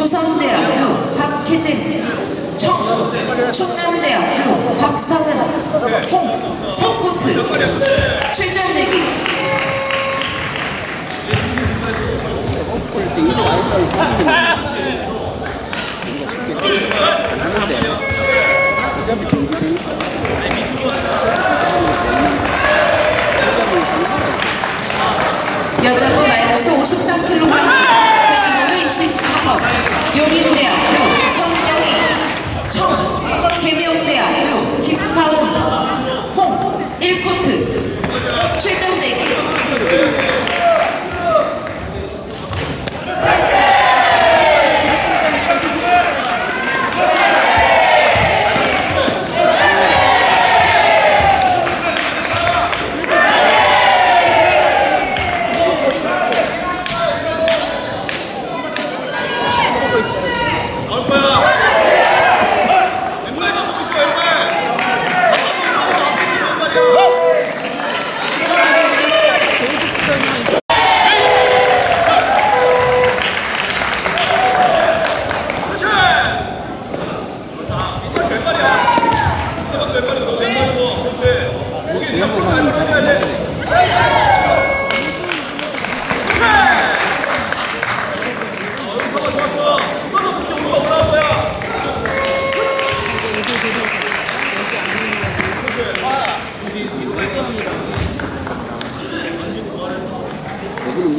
조선대학교 박혜진 청 충남대학교 박성은 홍 서포트. 출전대기.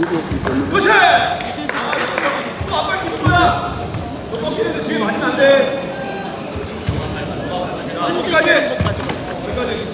그렇지! 여기까지! 여기까지!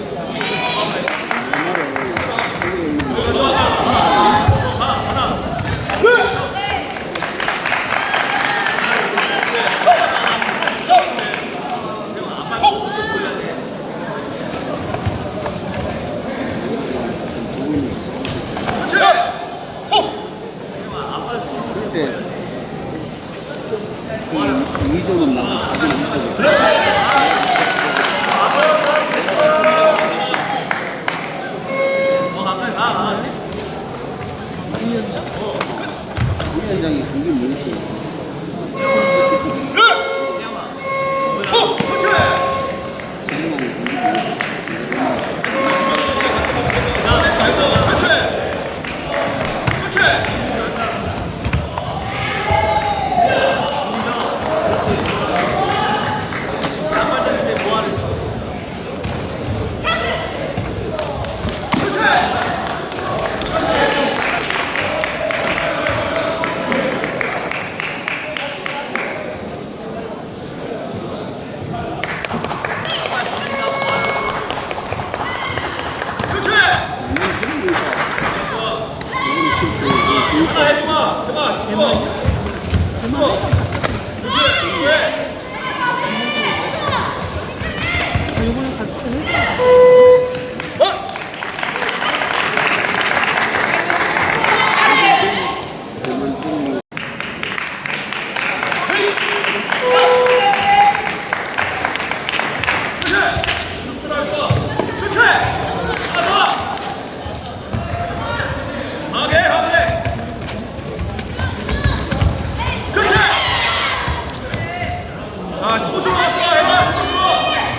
아 15초 남았어 15초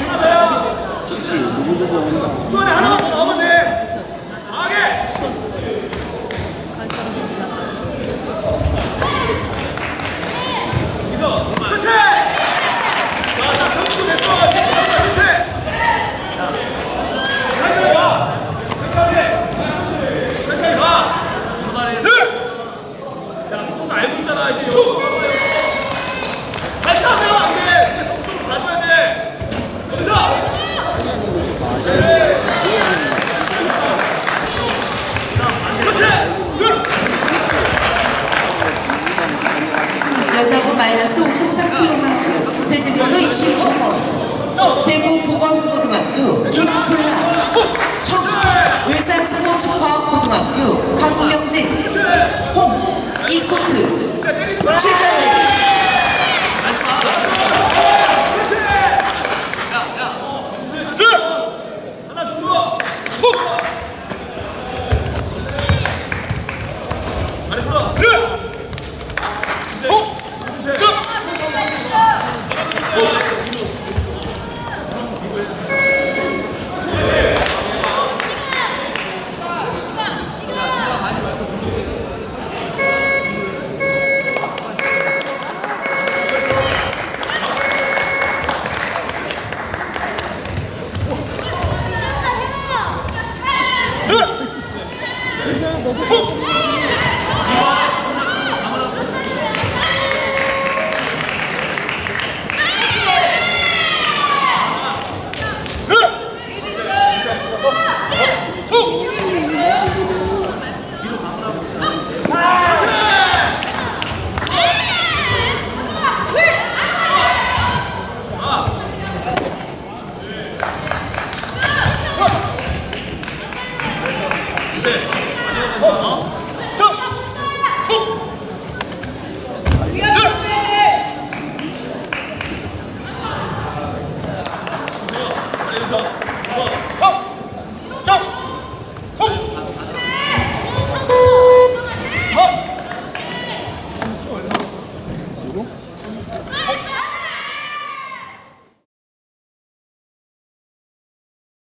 해봐 돼요. 10초 안에 하나만 마이너스 54kg 대지별로 25번. 대구 보건고등학교 김솔라 초밥 울산 수도초밥고등학교 박명진 홍 이코트. 출전해 잘했어. 네. Não?